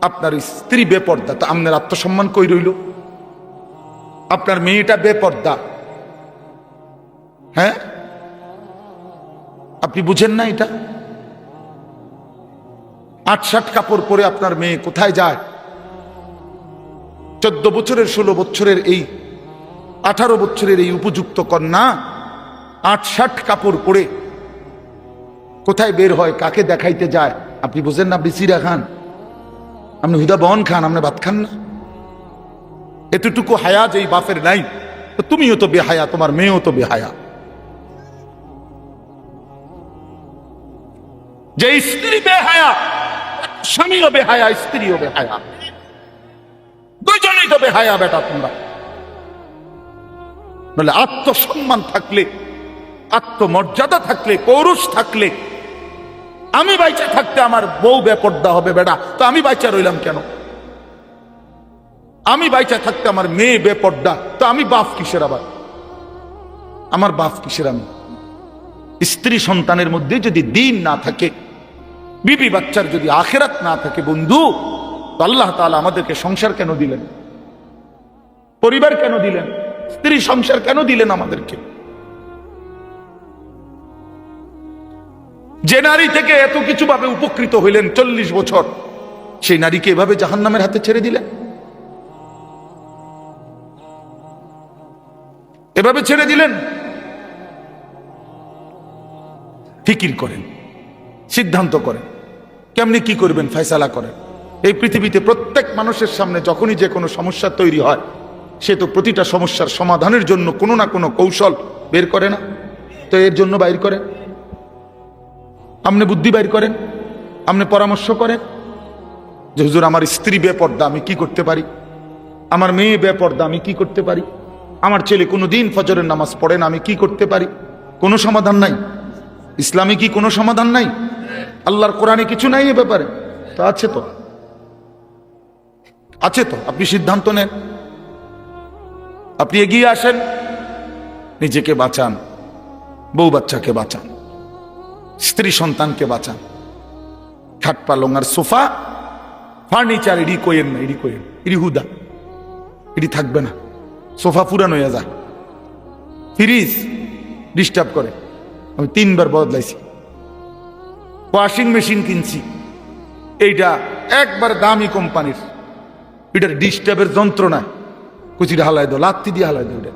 আপনার স্ত্রী বেপর্দা, তো আপনার আত্মসম্মান কই রইল? আপনার মেয়েটা বেপর্দা। হ্যাঁ? আপনি বুঝেন না এটা? আট ষাট কাপড় পরে আপনার মেয়ে কোথায় যায়? চোদ্দ বছরের, ষোলো বছরের এই, আঠারো বছরের এই উপযুক্ত কন্যা আট ষাট কাপড় পরে কোথায় বের হয়, কাকে দেখাইতে যায়? আপনি বুঝেন না বিসিরা খান। আপনি হুদা বহন খান আপনি ভাত খান না। এতটুকু হায়া যে বাপের নাই তুমিও তো বেহায়া, তোমার মেয়েও তো বেহায়া। যে স্ত্রী বেহায়া, স্বামীও বেহায়া, স্ত্রীও বেহায়া। দুজনেই তো বেহায়া বেটা তোমরা। বলে আত্মসম্মান থাকলে, আত্মমর্যাদা থাকলে, পৌরুষ থাকলে আমি বাইচা থাকতে আমার বউ বেপর্দা হবে বেটা তো আমি বাইচা রইলাম কেন? আমি বাইচা থাকতে আমার মেয়ে বেপর্দা। তো আমি বাপ কিসের আবার? আমার বাপ কিসের আমি? স্ত্রী সন্তানের মধ্যে যদি দিন না থাকে, বিবি বাচ্চার যদি আখেরাত না থাকে, বন্ধু আল্লাহ তাআলা আমাদেরকে সংসার কেন দিলেন? পরিবার কেন দিলেন? স্ত্রী সংসার কেন দিলেন আমাদেরকে? যে নারী থেকে এত কিছু ভাবে উপকৃত হইলেন চল্লিশ বছর, সেই নারীকে এভাবে জাহান্নামের হাতে ছেড়ে দিলেন? এভাবে ছেড়ে দিলেন? ফিকির করেন, সিদ্ধান্ত করেন, কেমনি কি করবেন ফয়সালা করেন। এই পৃথিবীতে প্রত্যেক মানুষের সামনে যখনই যে কোনো সমস্যা তৈরি হয়, সে তো প্রতিটা সমস্যার সমাধানের জন্য কোনো না কোনো কৌশল বের করে না? তো এর জন্য বাইর করেন। আপনি বুদ্ধি বাইর করেন আপনি পরামর্শ করেন, যে হুজুর, আমার স্ত্রী বেপর্দা, আমি কি করতে পারি? আমার মেয়ে বেপর্দা, আমি কি করতে পারি? আমার ছেলে কোনো দিন ফজরের নামাজ পড়ে না, আমি কি করতে পারি? কোনো সমাধান নাই? ইসলামে কি কোনো সমাধান নাই? আল্লাহর কোরআনে কিছু নাই এ ব্যাপারে? তো আছে তো। আছে তো। আপনি সিদ্ধান্ত নেন। আপনি এগিয়ে আসেন। নিজেকে বাঁচান। বউ বাচ্চাকে বাঁচান। স্ত্রী সন্তানকে বাঁচান। খাট পালং সোফা, ফার্নিচার এডি কোয়েন না এডি কোয়েন এডি হুদা। এডি থাকবে না। সোফা পুরানো হয়ে যায়। ফ্রিজ ডিস্টার্ব করে। আমি তিনবার বদলাইছি। ওয়াশিং মেশিন কিনছি। এইটা একবার দামি কোম্পানির। এটার ডিস্টার্বের যন্ত্রণায় কুচিটা হালাই দাও, লাত্তি দিয়ে হালাই দাও এটা।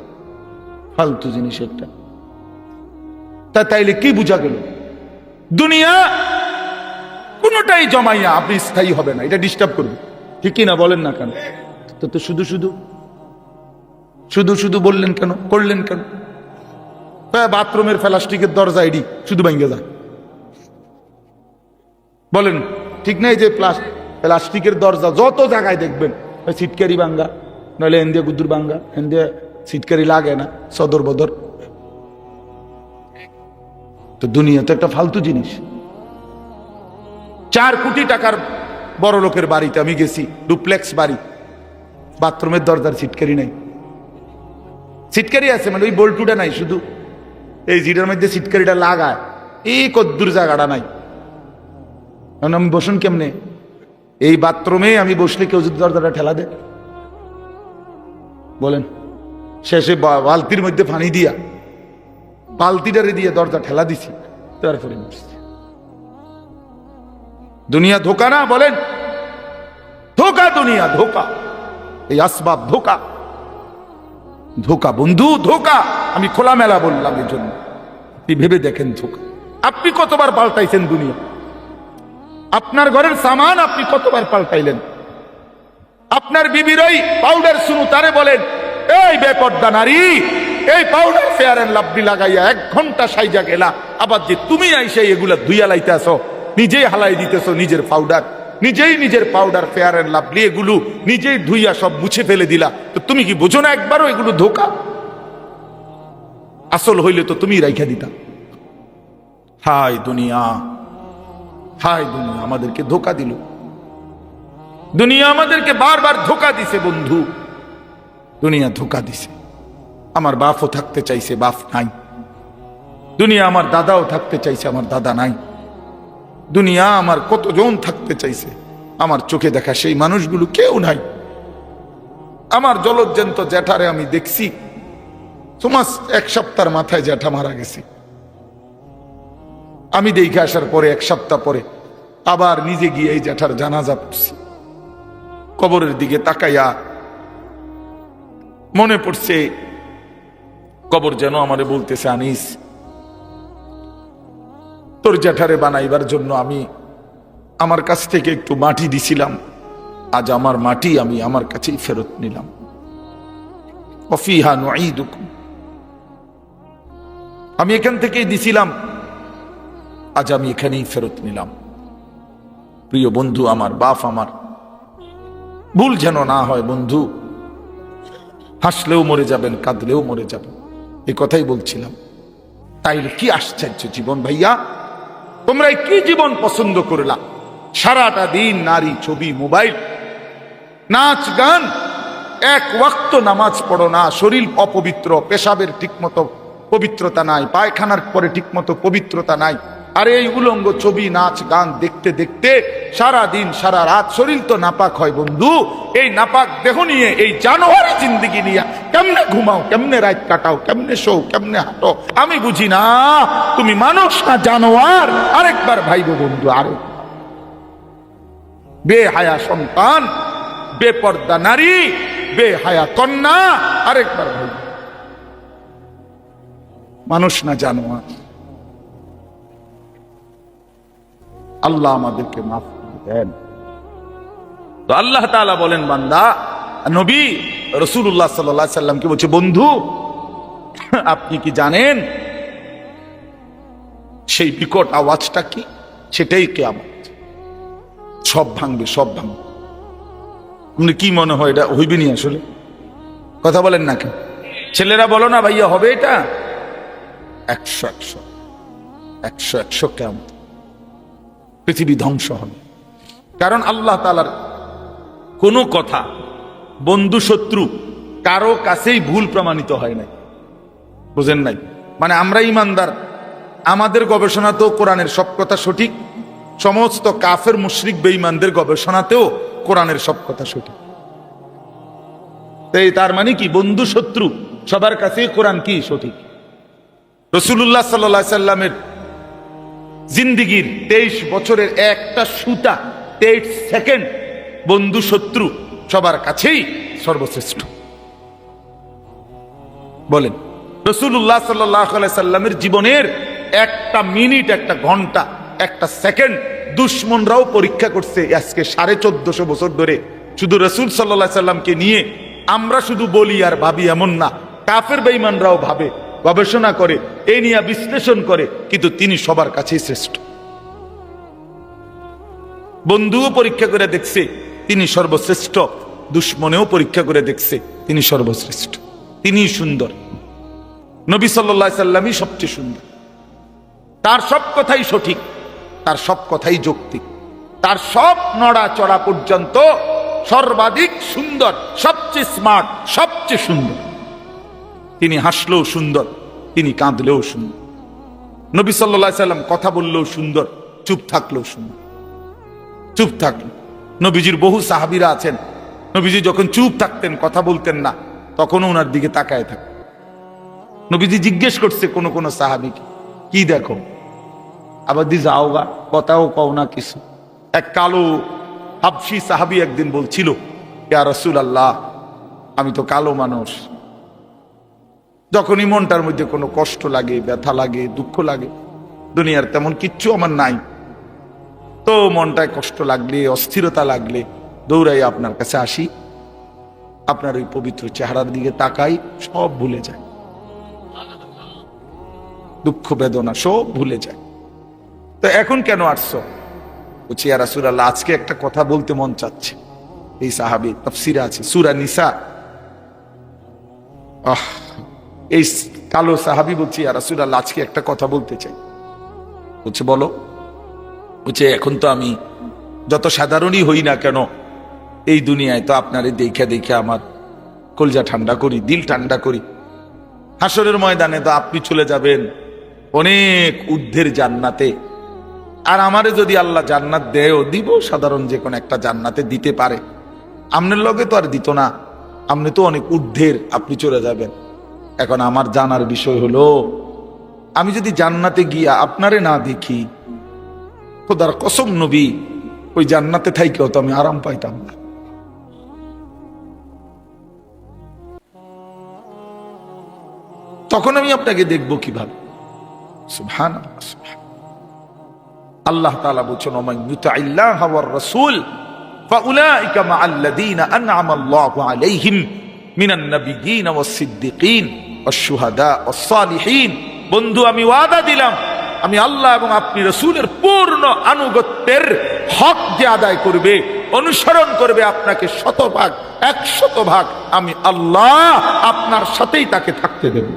ফালতু জিনিস একটা। তা তাইলে কি বোঝা গেল? দুনিয়া কোনোটাই জমাইয়া আপনি স্থায়ী হবে না এটা ডিস্টার্ব করবে ঠিকই না বলেন না কেন? তো তো শুধু শুধু শুধু শুধু বললেন কেন? করলেন কেন? হ্যাঁ, বাথরুমের প্লাস্টিকের দরজা এডি শুধু ভেঙে যায়। বলেন ঠিক নাই যে প্লাস- প্লাস্টিকের দরজা যত জায়গায় দেখবেন সিটকারি বাঙ্গা নইলে এন্দিয়া গুদ্দুর বাঙ্গা এন্দিয়া সিটকারি লাগে না সদর বদর। তো দুনিয়া তো একটা ফালতু জিনিস। চার কোটি টাকার বড় লোকের বাড়িতে আমি গেছি, ডুপ্লেক্স বাড়ি। বাথরুমের দরজার সিটকারি নাই। সিটকারি আছে মানে ওই বল্টুটা নাই শুধু। এই জিটার মধ্যে সিটকারিটা লাগায়। এই কদ্দুর জায়গাটা নাই। কারণ আমি বসুন কেমনে? এই বাথরুমে আমি বসলে কেউ যদি দরজাটা ঠেলা দেয়। বলেন, শেষে বালতির মধ্যে পানি দিয়া বালতিটারে দিয়ে দরজা ঠেলা দিছি, তারপরে বসছি দুনিয়া ধোকা না বলেন? ধোকা দুনিয়া, ধোকা। এই আসবাব ধোকা। ধোকা বন্ধু, ধোকা। আমি খোলামেলা বললাম এই জন্য আপনি ভেবে দেখেন ধোকা। আপনি কতবার পাল্টাইছেন দুনিয়া? আপনার ঘরের সামান আপনি কতবার পাল্টাইলেন? আপনার বিবির ওই পাউডার শুনু তারে বলেন, এই বেপর্দা নারী এই পাউডার ফেয়ার এন্ড লাভলি লাগাইয়া এক ঘণ্টা সাইজা গেলা। আবার যে তুমি আইসে এগুলা ধুইয়া লাইতে আসো নিজেই হালাই দিতেছো নিজের পাউডার নিজেই নিজের পাউডার ফেয়ার এন্ড লাভলি এগুলো নিজেই ধুইয়া সব মুছে ফেলে দিলা। তো তুমি কি বোঝো না একবারও এগুলো ধোকা? আসল হইলে তো তুমি রাইখা দিতা। হাই দুনিয়া হাই দুনিয়া, আমাদেরকে ধোকা দিল। দুনিয়া আমাদেরকে বারবার ধোকা দিছে বন্ধু। দুনিয়া ধোকা দিছে। আমার বাপও থাকতে চাইছে, বাপ নাই। দুনিয়া আমার দাদাও থাকতে চাইছে, আমার দাদা নাই। দুনিয়া আমার কতজন থাকতে চাইছে, আমার চোখে দেখা সেই মানুষগুলো কেউ নাই। আমার জলজ্জন্ত জ্যাঠারে আমি দেখছি তোমার এক সপ্তাহের মাথায় জ্যাঠা মারা গেছে। আমি দেখে আসার পরে, এক সপ্তাহ পরে, আবার নিজে গিয়ে এই জ্যাঠার জানাজা পড়ছি। কবরের দিকে তাকাইয়া মনে পড়ছে কবর যেন আমারে বলতেছে, আনিস, তোর জ্যাঠারে বানাইবার জন্য আমি আমার কাছ থেকে একটু মাটি দিছিলাম। আজ আমার মাটি আমি আমার কাছেই ফেরত নিলাম। আমি এখান থেকেই দিছিলাম, আজ আমি এখানেই ফেরত নিলাম। প্রিয় বন্ধু, আমার বাপ আমার, ভুল যেন না হয় বন্ধু, হাসলেও মরে যাবেন, কাঁদলেও মরে যাবেন। এই কথাই বলছিলাম। তাই কি আশ্চর্য জীবন ভাইয়া? তোমরা কি জীবন পছন্দ করলা? সারাটা দিন নারী ছবি, মোবাইল, নাচ, গান, এক ওয়াক্ত নামাজ পড়ো না, শরীর অপবিত্র, পেশাবের ঠিকমতো পবিত্রতা নাই, পায়খানার পরে ঠিকমতো পবিত্রতা নাই। আর এই উলঙ্গ ছবি, নাচ, গান দেখতে দেখতে সারা দিন সারা রাত শরীর তো নাপাক হয় বন্ধু। এই নাপাক দেহ নিয়ে, এই জানোয়ারি জিন্দিগি নিয়ে কেমনে ঘুমাও, কেমনে রাত কাটাও, কেমনে শো কেমনে হাঁটো, আমি বুঝি না। তুমি মানুষ না জানোয়ার। আরেকবার ভাইব বন্ধু আরও বেহায়া সন্তান, বেপর্দা নারী, বেহায়া কন্যা, আরেকবার ভাই মানুষ না জানোয়ার। আল্লাহ আমাদেরকে মাফ করে দেন। তো আল্লাহ তাআলা বলেন, বান্দা, নবী রসুল্লাহ সাল্লাহ সাল্লামকে বলছে, বন্ধু, আপনি কি জানেন সেই বিকট আওয়াজটা কি? সেটাই কেয়ামত। সব ভাঙবে সব ভাঙবে। আপনি কি মনে হয় এটা হইবে নি আসলে? কথা বলেন না কেন? ছেলেরা বলো না, ভাইয়া, হবে এটা? একশো একশো একশো একশো কেমন পৃথিবী ধ্বংস হবে। কারণ আল্লাহ তালার কোনো কথা, বন্ধু, শত্রু কারও কাছেই ভুল প্রমাণিত হয় নাই। বুঝেন নাই? মানে আমরা ইমানদার, আমাদের গবেষণাতেও কোরআনের সব কথা সঠিক, সমস্ত কাফের, মুশরিক, বেঈমানদের গবেষণাতেও কোরআনের সব কথা সঠিক। তাই তার মানে কি? বন্ধু, শত্রু সবার কাছে কোরআন কি সঠিক? রসুল্লাহ সাল্লা সাল্লামের জিন্দিগির তেইশ বছরের একটা সুতা, তেইশ সেকেন্ড বন্ধু শত্রু সবার কাছেই সর্বশ্রেষ্ঠ। বলেন রসুল্লাহ সাল্লাহ সাল্লামের জীবনের একটা মিনিট, একটা ঘণ্টা, একটা সেকেন্ড দুশ্মনরাও পরীক্ষা করছে আজকে সাড়ে চোদ্দশো বছর ধরে। শুধু রসুল সাল্লাহ সাল্লামকে নিয়ে আমরা শুধু বলি আর ভাবি এমন না, কাফের বেইমানরাও ভাবে গবেষণা করে এই নিয়ে বিশ্লেষণ করে, কিন্তু তিনি সবার কাছেই শ্রেষ্ঠ। বন্ধুও পরীক্ষা করে দেখছে, তিনি সর্বশ্রেষ্ঠ। দুশ্মনেও পরীক্ষা করে দেখছে, তিনি সর্বশ্রেষ্ঠ। তিনি সুন্দর। নবী সাল্লা সাল্লামই সবচেয়ে সুন্দর। তার সব কথাই সঠিক, তার সব কথাই যৌক্তিক। তার সব নড়া চড়া পর্যন্ত সর্বাধিক সুন্দর, সবচেয়ে স্মার্ট সবচেয়ে সুন্দর। তিনি হাসলেও সুন্দর, তিনি কাঁদলেও সুন্দর। নবী সাল্লা সাল্লাম কথা বললেও সুন্দর, চুপ থাকলেও সুন্দর। চুপ থাকল নবীজির বহু সাহাবিরা আছেন। নবীজি যখন চুপ থাকতেন, কথা বলতেন না, তখনও ওনার দিকে তাকায় থাক। নবীজি জিজ্ঞেস করছে কোনো কোনো সাহাবিকে, কি দেখো? আবার দি যাও গা কথাও কও না কিছু। এক কালো হাবসি সাহাবি একদিন বলছিল, ইয়া রসুল আল্লাহ আমি তো কালো মানুষ। যখনই মনটার মধ্যে কোনো কষ্ট লাগে, ব্যথা লাগে, দুঃখ লাগে, দুনিয়ার তেমন কিচ্ছু আমার নাই। তো মনটায় কষ্ট লাগলে, অস্থিরতা লাগলে দৌড়াই আপনার কাছে আসি। আপনার ওই পবিত্র চেহারার দিকে তাকাই, সব ভুলে যায়। দুঃখ বেদনা সব ভুলে যায়। তো এখন কেন আসছো? বলছি সুরাল্লাহ আজকে একটা কথা বলতে মন চাচ্ছে। এই সাহাবি, তফসিরা আছে, সুরা নিসা। আহ এই কালো সাহাবি বলছি আর সুরাল্লাহ আজকে একটা কথা বলতে চাই। বলছে, বলো। বলছে, এখন তো আমি যত সাধারণই হই না কেন, এই দুনিয়ায় তো আপনারে দেখে দেখে আমার কলজা ঠান্ডা করি, দিল ঠান্ডা করি। হাসরের ময়দানে তো আপনি চলে যাবেন অনেক ঊর্ধ্বের জান্নাতে। আর আমারে যদি আল্লাহ জান্নাত দেয়ও দিব সাধারণ যে কোনো একটা জান্নাতে দিতে পারে। আপনার লগে তো আর দিত না। আপনি তো অনেক ঊর্ধ্বের আপনি চলে যাবেন। এখন আমার জানার বিষয় হলো, আমি যদি জান্নাতে গিয়া আপনারে না দেখি, খোদার কসম নবী, ওই জান্নাতে থাইকেও তো আমি আরাম পাইতাম না। তখন আমি আপনাকে দেখব কীভাবে? সুবহান আল্লাহ বলছেন রাসূল আল্লাহু আলাইহিম ওয়াস শুহাদা ওয়াস সালিহিন বন্ধু, আমি ওয়াদা দিলাম, আমি আল্লাহ এবং আপনি রসুলের পূর্ণ আনুগত্যের হক যে আদায় করবে, অনুসরণ করবে, আপনাকে শতভাগ, একশত ভাগ আমি আল্লাহ আপনার সাথেই তাকে থাকতে দেব।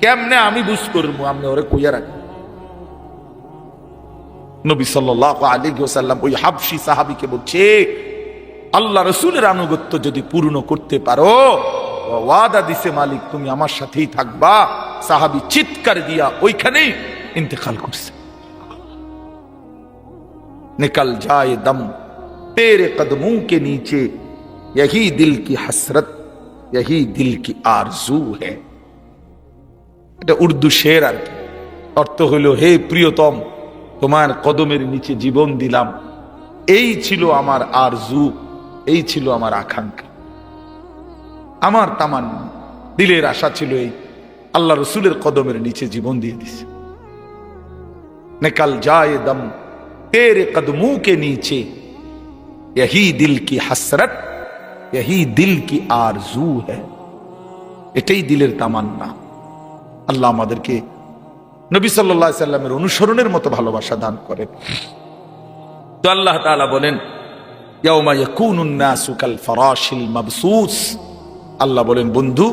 কেমনে আমি বুঝ করব? আপনি ওরে কইয়া রাখি। নবী সাল্লাহ আলী সাল্লাম ওই হাবসি সাহাবিকে বলছে, আল্লাহ রসুলের আনুগত্য যদি পূর্ণ করতে পারো ওয়াদা দিছে মালিক তুমি আমার সাথেই থাকবা সাহাবি চিৎকার দিয়া ওইখানেই ইন্তেকাল করছে निकल जाए दम तेरे कदमों के नीचे यही दिल की हसरत यही दिल की आरजू है এটা উর্দু শের আর কি অর্থ হইল হে প্রিয়তম তোমার কদমের নিচে জীবন দিলাম এই ছিল আমার আরজু এই ছিল আমার আকাঙ্ক্ষা আমার তামান দিলের আশা ছিল এই আল্লাহ রসুলের কদমের নিচে জীবন দিয়ে দিছে निकल जाए दम तेरे कदमों के नीचे यही दिल की हसरत यही दिल की आरजू है এটাই দিলের তামান্না আল্লাহ আমাদেরকে নবী সাল্লাহ সাল্লামের অনুসরণের মতো ভালোবাসা দান করেন তো আল্লাহ তাআলা বলেন ইয়াউমা ইয়াকুনুন নাসু কাল ফারাশিল মাবসুস আল্লাহ বলেন, বন্ধু,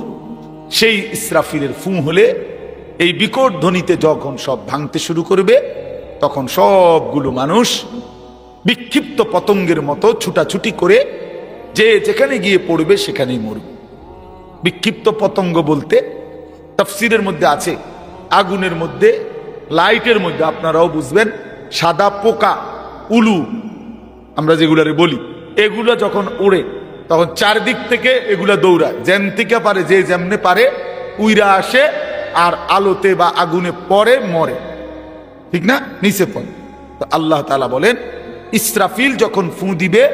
সেই ইসরাফিলের ফু হলে এই বিকট ধ্বনিতে যখন সব ভাঙতে শুরু করবে, তখন সবগুলো মানুষ বিক্ষিপ্ত পতঙ্গের মতো ছুটাছুটি করে যে যেখানে গিয়ে পড়বে সেখানেই মরবে। বিক্ষিপ্ত পতঙ্গ বলতে তফসিরের মধ্যে আছে, আগুনের মধ্যে, লাইটের মধ্যে, আপনারাও বুঝবেন, সাদা পোকা, উলু, আমরা যেগুলারে বলি, এগুলো যখন উড়ে তখন চারদিক থেকে এগুলা দৌড়ায়। যেন থেকে পারে, যে যেমনে পারে, উইরা আসে আর আলোতে বা আগুনে পড়ে, মরে। ঠিক না? নিচে পড়ে। আল্লাহ তালা বলেন, ইসরাফিল যখন ফু দিবে,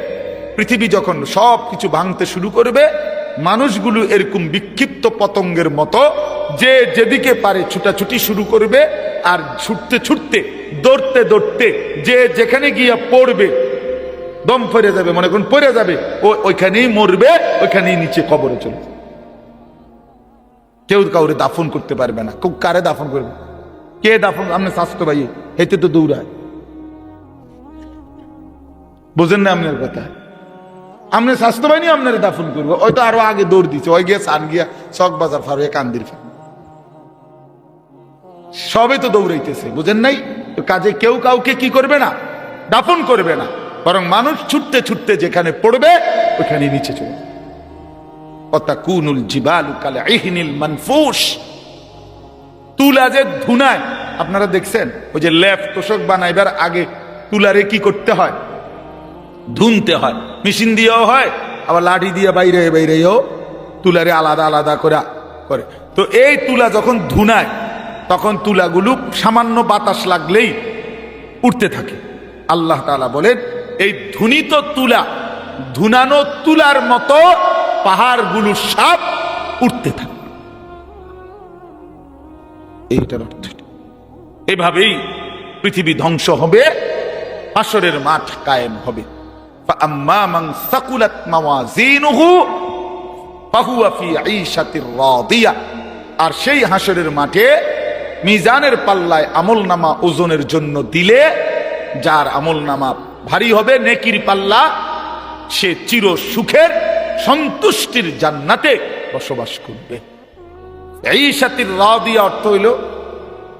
পৃথিবী যখন সব কিছু ভাঙতে শুরু করবে, মানুষগুলো এরকম বিক্ষিপ্ত পতঙ্গের মতো যে যেদিকে পারে ছুটাছুটি শুরু করবে আর ছুটতে ছুটতে, দৌড়তে দৌড়তে, যে যেখানে গিয়ে পড়বে দম পড়ে যাবে, মনে করুন, পড়ে যাবে। ও ওইখানেই মরবে, ওইখানেই নিচে কবরে চলে কেউ কাউরে দাফন করতে পারবে না। কেউ কারে দাফন করবে? কে দাফন আপনি স্বাস্থ্য ভাই হেতে তো দৌড়ায়। বোঝেন না আপনার কথা? আপনি স্বাস্থ্য বাহিনী আপনার দাফন করব। ওই তো আরও আগে দৌড় দিচ্ছে ওই গিয়ে সান গিয়া চক বাজার ফারুয়ে কান্দির ফার। সবে তো দৌড়াইতেছে। বুঝেন নাই? কাজে কেউ কাউকে কি করবে না? দাফন করবে না। বরং মানুষ ছুটতে ছুটতে যেখানে পড়বে ওখানে নিচে চলে। অতাকুনুল জিবালু কালে ইহনিল মানফুস। তুলা যে ধুনায়, আপনারা দেখছেন, ওই যে লেফ তোষক বানাইবার আগে তুলারে কি করতে হয়? ধুনতে হয়। মেশিন দিয়েও হয়, আবার লাঠি দিয়ে বাইরে, বাইরেও তুলারে আলাদা আলাদা করে করে। তো এই তুলা যখন ধুনায়, তখন তুলাগুলো সামান্য বাতাস লাগলেই উঠতে থাকে। আল্লাহ তাআলা বলেন এই ধুনিত তুলা, ধুনানো তুলার মতো পাহাড়গুলো সাপ উঠতে থাকে। এইটার অর্থ এভাবেই পৃথিবী ধ্বংস হবে আসরের মাঠ কায়েম হবে। আর সেই হাসরের মাঠে মিজানের পাল্লায় আমল নামা ওজনের জন্য দিলে, যার আমল নামা ভারী হবে নেকির পাল্লা। সে চির সুখের সন্তুষ্টির জান্নাতে বসবাস করবে। এই সাথীর রাদিয়া অর্থ হইল,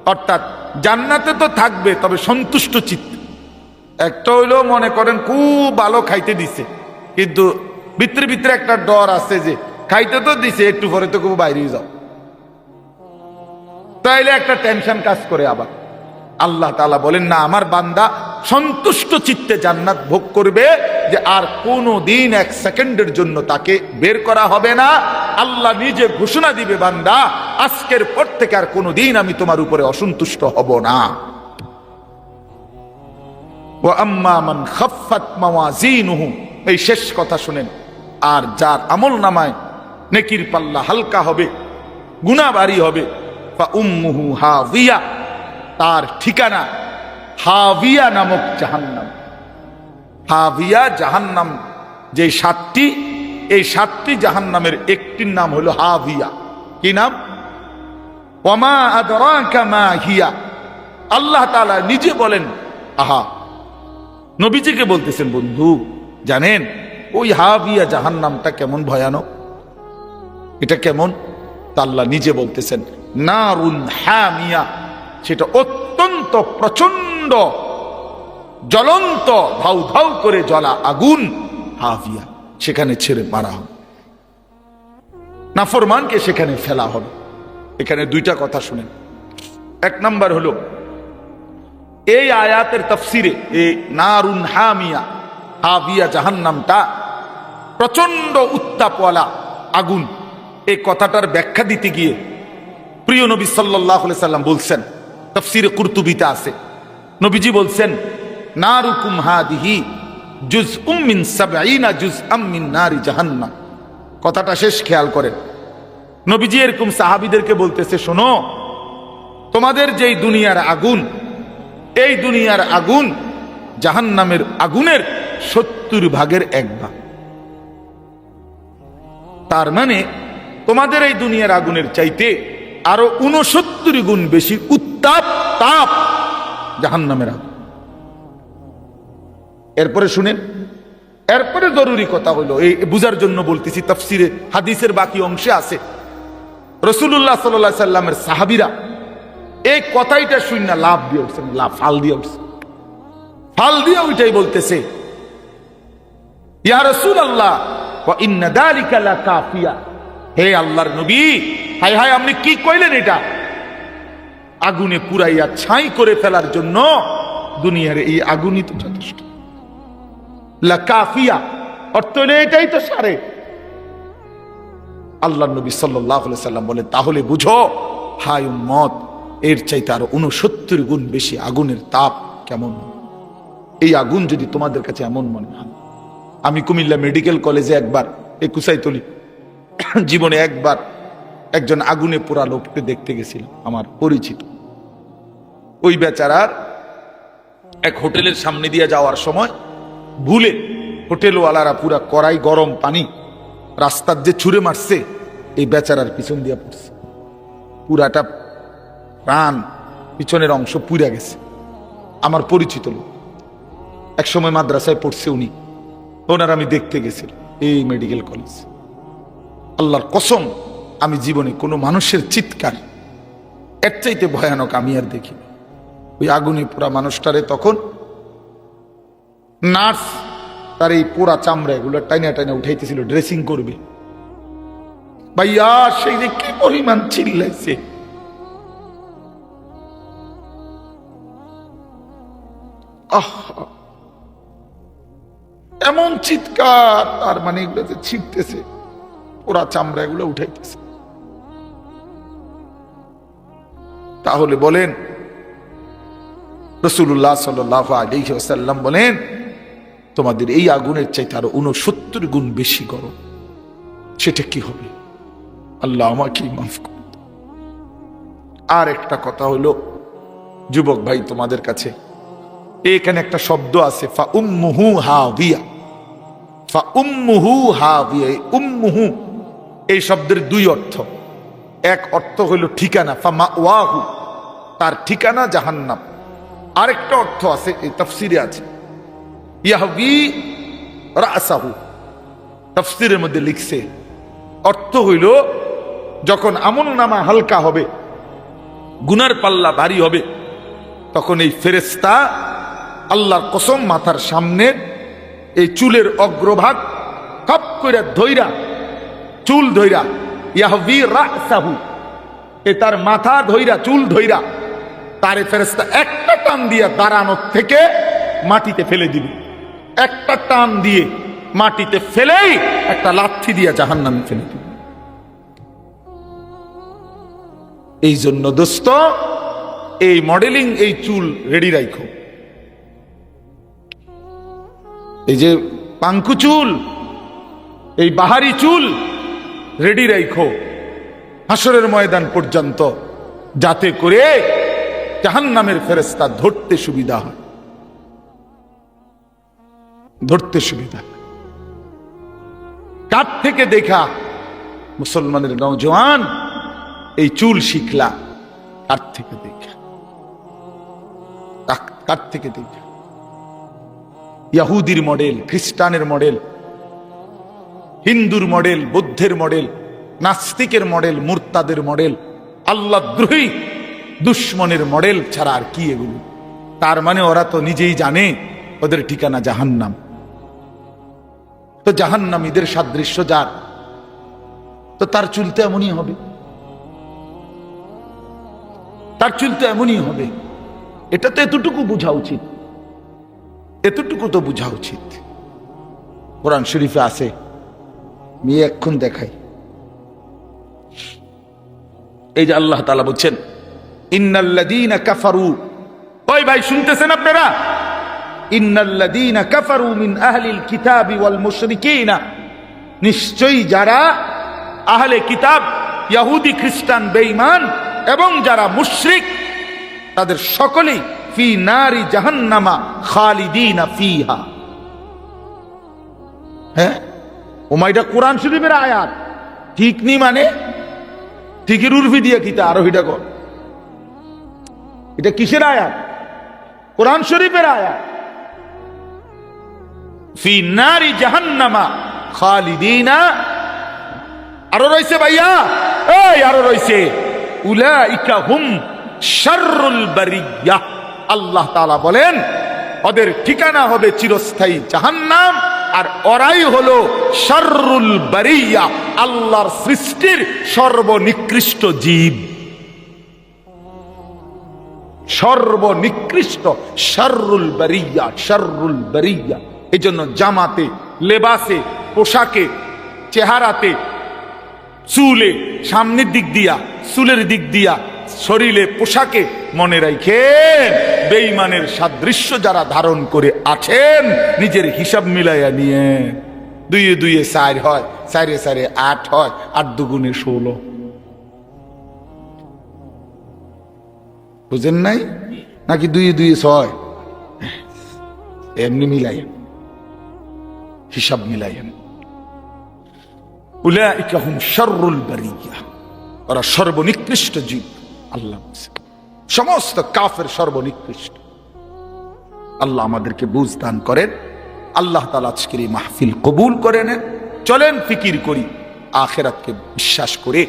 অর্থাৎ জান্নাতে তো থাকবে, তবে সন্তুষ্ট চিত্ত। একটা হইল, মনে করেন খুব ভালো খাইতে দিছে। কিন্তু ভিতরে ভিতরে একটা ডর আছে যে, খাইতে তো দিছে, একটু পরে তো খুব বাইরে যাও। তাইলে একটা টেনশন কাজ করে আবার। আল্লাহ তালা বলেন, না, আমার বান্দা সন্তুষ্ট চিত্তে জান্নাত ভোগ করবে যে আর কোনো দিন এক সেকেন্ডের জন্য তাকে বের করা হবে না। আল্লাহ নিজে ঘোষণা দিবে, বান্দা, আজকের পর থেকে আর কোনো দিন আমি তোমার উপরে অসন্তুষ্ট হব না। ও আম্মা মান খাফফাত মাওয়াজিনুহু। এই শেষ কথা শুনেন, আর যার আমল নামায় নেকির পাল্লা হালকা হবে ভারী হবে, ফা উম্মুহু হাবিয়া তার ঠিকানা হাবিয়া নামক জাহান্নাম। হাবিয়া জাহান্নাম, যে সাতটি, এই সাতটি জাহান্নামের একটির নাম হলো হাবিয়া। কি নাম? ওমা আদরাকা মা হিয়া। আল্লাহ তাআলা নিজে বলেন, আহা, নবীজিকে বলতেছেন, বন্ধু, জানেন, ওই হাবিয়া জাহান্নামটা কেমন ভয়ানক? এটা কেমন? তা আল্লাহ নিজে বলতেছেন, নারুন হামিয়া। সেটা অত্যন্ত প্রচণ্ড জ্বলন্ত ধাউ ধাউ করে জ্বলা আগুন হাফিয়া সেখানে ছেড়ে মারা হবে। নাফরমানকে সেখানে ফেলা হবে। এখানে দুইটা কথা শুনেন। এক নাম্বার হলো, এই আয়াতের তফসিরে এই নারুন হামিয়া হাবিয়া জাহান্নামটা প্রচণ্ড উত্তাপওয়ালা আগুন। এই কথাটার ব্যাখ্যা দিতে গিয়ে প্রিয় নবী সাল্লাহ সাল্লাম বলছেন তফসিরে কুর্তুবিতে আছে। নবীজি বলছেন, নারুকুম হাদিহি জুজ উম্মিন সাবঈনা জুজ আম্মিন নারি জাহান্নাম। কথাটা শেষ খেয়াল করেন। নবীজি এরকম সাহাবিদেরকে বলতেছে, শোনো, তোমাদের যেই দুনিয়ার আগুন, এই দুনিয়ার আগুন জাহান্নামের আগুনের সত্তর ভাগের এক ভাগ। তার মানে তোমাদের এই দুনিয়ার আগুনের চাইতে আরও উনসত্তর গুণ বেশি উত্তাপ, তাপ, জাহান্নামের আগুন। এরপরে শুনেন, এরপরে জরুরি কথা হলো এই বুঝার জন্য বলতেছি, তফসিরে হাদিসের বাকি অংশে আছে। রসুল্লাহ সাল্লাহ সাল্লামের সাহাবিরা এই কথাইটা শুন না লাভ দিয়ে উঠছেন লাভ ফাল দিয়ে উঠছে ফাল দিয়ে ওইটাই বলতেছে, ইয়া রসুল আল্লাহ হে আল্লাহর নবী, হায় হায়, আপনি কি কইলেন এটা? আগুনে পুরাইয়া ছাই করে ফেলার জন্য দুনিয়ার এই আগুনই তো যথেষ্ট। কাফিয়া, অর্থ এটাই তো সারে। আল্লাহ নবী সাল্লাহ সাল্লাম বলে তাহলে বুঝো, হায় মত এর চাইতে আরও উনসত্তর গুণ বেশি আগুনের তাপ কেমন? এই আগুন যদি তোমাদের কাছে এমন মনে হয়। আমি কুমিল্লা মেডিকেল কলেজে একবার একুশাই তলি জীবনে একবার একজন আগুনে পোড়া লোককে দেখতে গেছিলাম, আমার পরিচিত। ওই বেচারার এক হোটেলের সামনে দিয়ে যাওয়ার সময় ভুলে হোটেলওয়ালারা পুরা কড়াই গরম পানি রাস্তার যে ছুঁড়ে মারছে, এই বেচারার পিছন দিয়ে পড়ছে। পুরাটা প্রাণ পিছনের অংশ পুড়ে গেছে। আমার পরিচিত লোক। এক সময় মাদ্রাসায় পড়ছে উনি। ওনার আমি দেখতে গেছিলাম এই মেডিকেল কলেজ। আল্লাহর কসম, আমি জীবনে কোনো মানুষের চিৎকার, এর চাইতে ভয়ানক আমি আর দেখি ওই আগুনে পোড়া মানুষটারে তখন নার্স তার এই পোড়া চামড়া এগুলো টাইনা টাইনা উঠাইতেছিল ড্রেসিং করবে। ভাইয়া, সেই যে কি পরিমাণ চিল্লাইছে। এমন চিৎকার, তার মানে এগুলো যে ছিটতেছে ওরা চামড়া এগুলো উঠাইতেছে। তাহলে বলেন রসুল্লাহ সাল্লাহ আলিহাসাল্লাম বলেন, তোমাদের এই আগুনের চাইতে আরও উনসত্তর গুণ বেশি গরম। সেটা কি হবে? আল্লাহ আমাকে মাফ করুন। আর একটা কথা হলো, যুবক ভাই তোমাদের কাছে, এখানে একটা শব্দ আছে, ফা উম্মুহু হাবিয়া ফা উম্মুহু হাবিয়া উম্মুহু, এই শব্দের দুই অর্থ। এক অর্থ হইল ঠিকানা, ফা মা ওয়াহু তার ঠিকানা জাহান্নাম। আরেকটা অর্থ আছে, এই তফসিরে আছে। ইয়াহবি রাসাহু, তফসিরের মধ্যে লিখছে, অর্থ হইল, যখন আমল নামা হালকা হবে, গুনার পাল্লা ভারী হবে, তখন এই ফেরেস্তা আল্লাহর কসম মাথার সামনে এই চুলের অগ্রভাগ কাপ করে ধৈরা চুল ধৈরা ইয়াহবি রাসাহু, এ তার মাথা ধৈরা চুল ধৈরা তারে ফেরেস্তা একটা টান দিয়া দাঁড়ানোর থেকে মাটিতে ফেলে দিবে। একটা টান দিয়ে মাটিতে ফেলেই একটা লাথি দিয়া জাহান নামে ফেলে দিবে। এই জন্য দোস্ত, এই মডেলিং, এই চুল রেডি রাখো এই যে পাঙ্কু চুল, এই বাহারি চুল রেডি রাখো হাসরের ময়দান পর্যন্ত যাতে করে জাহান্নামের ফেরেস্তা ধরতে সুবিধা হয়। ধরতে সুবিধা। কার থেকে দেখা মুসলমানের নৌজওয়ান এই চুল শিখলা কার থেকে দেখা। কার থেকে দেখা। ইয়াহুদির মডেল, খ্রিস্টানের মডেল, হিন্দুর মডেল, বৌদ্ধের মডেল, নাস্তিকের মডেল, মুরতাদের মডেল, আল্লাহ দ্রোহী দুশ্মনের মডেল ছাড়া আর কি এগুলো? তার মানে ওরা তো নিজেই জানে ওদের ঠিকানা জাহান্নাম। তো জাহান্নাম জাহান্নামীদের সাদৃশ্য যার, তো তার চুলতে এমনই হবে। তার চুলতে এমনই হবে। এটা তো এতটুকু বোঝা উচিত। এতটুকু তো বোঝা উচিত। কোরআন শরীফে আছে মেয়ে এক্ষণ দেখাই। এই যে আল্লাহ তালা বলছেন ইন্নাল্লাযীনা কাফারু। ওই ভাই শুনতেছেন আপনারা? ইন্নাল্লাযীনা কাফারু মিন আহলিল কিতাবি ওয়াল মুশরিকিনা। নিশ্চয়ই যারা আহলে কিতাব ইহুদি খ্রিস্টান বেঈমান এবং যারা মুশরিক তাদের সকলেই ফি নারি জাহান্নামা খালিদিনা ফিহা। হ্যাঁ? ওমাইটা কোরআন শরীফের আয়াত। ঠিক নি মানে? ঠিকের উর্ফি দিয়ে কিতা আরোহিটা কর। এটা কিসের আয়াত? কোরআন শরীফের আয়াত। ফি নারি জাহান্নামা খালিদিনা। আরও রয়েছে ভাইয়া? এই, আরও রয়েছে। উলাইকা হুম শাররুল বারিয়া। আল্লাহ তাআলা বলেন, ওদের ঠিকানা হবে চিরস্থায়ী জাহান্নাম, আর ওরাই হলো শাররুল বারিয়া, আল্লাহর সৃষ্টির সর্বনিকৃষ্ট জীব। সর্বনিকৃষ্ট শাররুল বারিয়া শাররুল বারিয়া। এই জন্য জামাতে, লেবাসে, পোশাকে, চেহারাতে, চুলে, সামনের দিক দিয়া, চুলের দিক দিয়া, শরীরে, পোশাকে মনে রাখেন বেঈমানের সাদৃশ্য যারা ধারণ করে আছেন, নিজের হিসাব মিলাইয়া নিয়ে দুইয়ে দুইয়ে চার হয়, চারে চারে আট হয়, আট দুগুণে ষোলো। বুঝেন নাই? নাকি দুইয়ে দুইয়ে ছয়? এমনি মিলাইয়েন হিসাব মিলাইয়েন ওরা সর্বনিকৃষ্ট জীব, আল্লাহ সমস্ত কাফের সর্বনিকৃষ্ট। আল্লাহ আমাদেরকে বুঝ দান করেন। আল্লাহ তালা আজকের এই মাহফিল কবুল করে নেন। চলেন ফিকির করি, আখেরাতকে বিশ্বাস করে,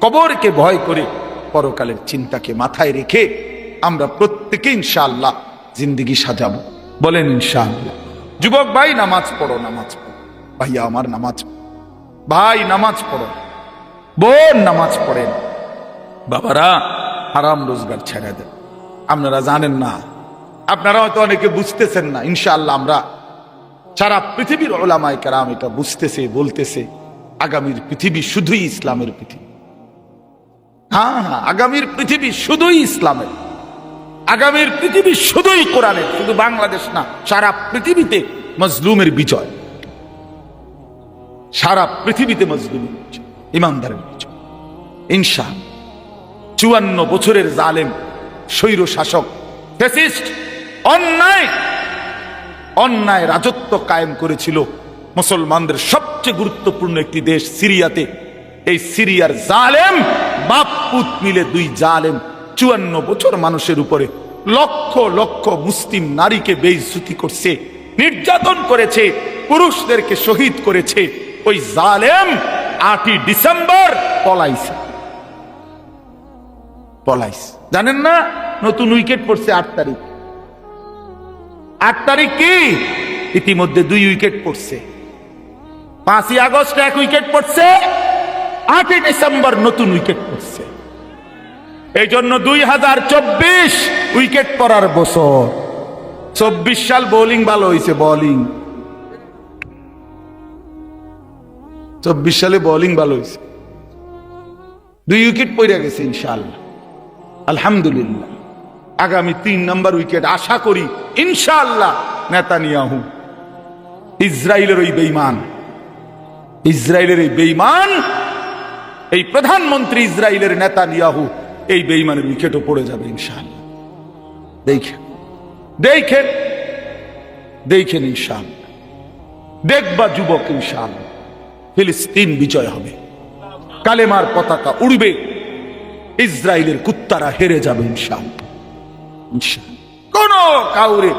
কবরকে ভয় করে পরকালের চিন্তাকে মাথায় রেখে আমরা প্রত্যেকে ইনশাআল্লাহ জিন্দিগি সাজাবো। বলেন ইনশাআল্লাহ। যুবক ভাই, নামাজ পড়ো নামাজ পড়ো। ভাইয়া, আমার নামাজ ভাই, নামাজ পড়ো। বোন, নামাজ পড়েন। বাবারা, হারাম রোজগার ছেড়ে দেন। আপনারা জানেন না। আপনারা হয়তো অনেকে বুঝতেছেন না। ইনশাআল্লাহ আমরা সারা পৃথিবীর ওলামায় কারাম এটা বুঝতেছে, বলতেছে। আগামীর পৃথিবী শুধুই ইসলামের পৃথিবী। হ্যাঁ হ্যাঁ আগামীর পৃথিবী শুধুই ইসলামের। আগামীর পৃথিবী শুধুই কোরআনের, শুধু বাংলাদেশ না, সারা পৃথিবীতে মজলুমের বিজয়। সারা পৃথিবীতে মজলুমের বিজয়, ইমানদারের বিজয়। ইনশা, চুয়ান্ন বছরের জালেম স্বৈর শাসক অন্যায় অন্যায় রাজত্ব কায়েম করেছিল মুসলমানদের সবচেয়ে গুরুত্বপূর্ণ একটি দেশ সিরিয়াতে। এই সিরিয়ার জালেম বাপ পুত মিলে দুই জালেম চুয়ান্ন বছর মানুষের উপরে লক্ষ লক্ষ মুসলিম নারীকে বেইজ্জতি করছে, নির্যাতন করেছে, পুরুষদেরকে শহীদ করেছে। ওই জালেম আটই ডিসেম্বর পলাইছে। পলাইছে। জানেন না? নতুন উইকেট পড়ছে আট তারিখ। আট তারিখ কি? ইতিমধ্যে দুই উইকেট পড়ছে। পাঁচই আগস্ট এক উইকেট পড়ছে। আটই ডিসেম্বর নতুন উইকেট পড়ছে। এই জন্য দুই হাজার চব্বিশ উইকেট পড়ার বছর। চব্বিশ সাল বোলিং ভালো হয়েছে, বোলিং। চব্বিশ সালে বোলিং ভালো হয়েছে। দুই উইকেট পড়ে গেছে ইনশাল্লাহ আলহামদুলিল্লাহ। আগামী তিন নম্বর উইকেট আশা করি ইনশাআল্লাহ নেতানিয়াহু। ইসরায়েলের ওই বেইমান ইসরায়েলের এই বেইমান এই প্রধানমন্ত্রী ইসরায়েলের নেতা নিয়াহু এই বেইমানের উইকেটও পড়ে যাবে ইনশাআল্লাহ। দেখেন। দেখেন। দেখেন ইনশাআল্লাহ। দেখবা যুবক ইনশাআল্লাহ। ফিলিস্তিন বিজয় হবে। কালেমার পতাকা উড়বে। ইসরায়েলের কুত্তারা হেরে যাবে ইনশাআল্লাহ। ইনশাআল্লাহ। কোন কাউরে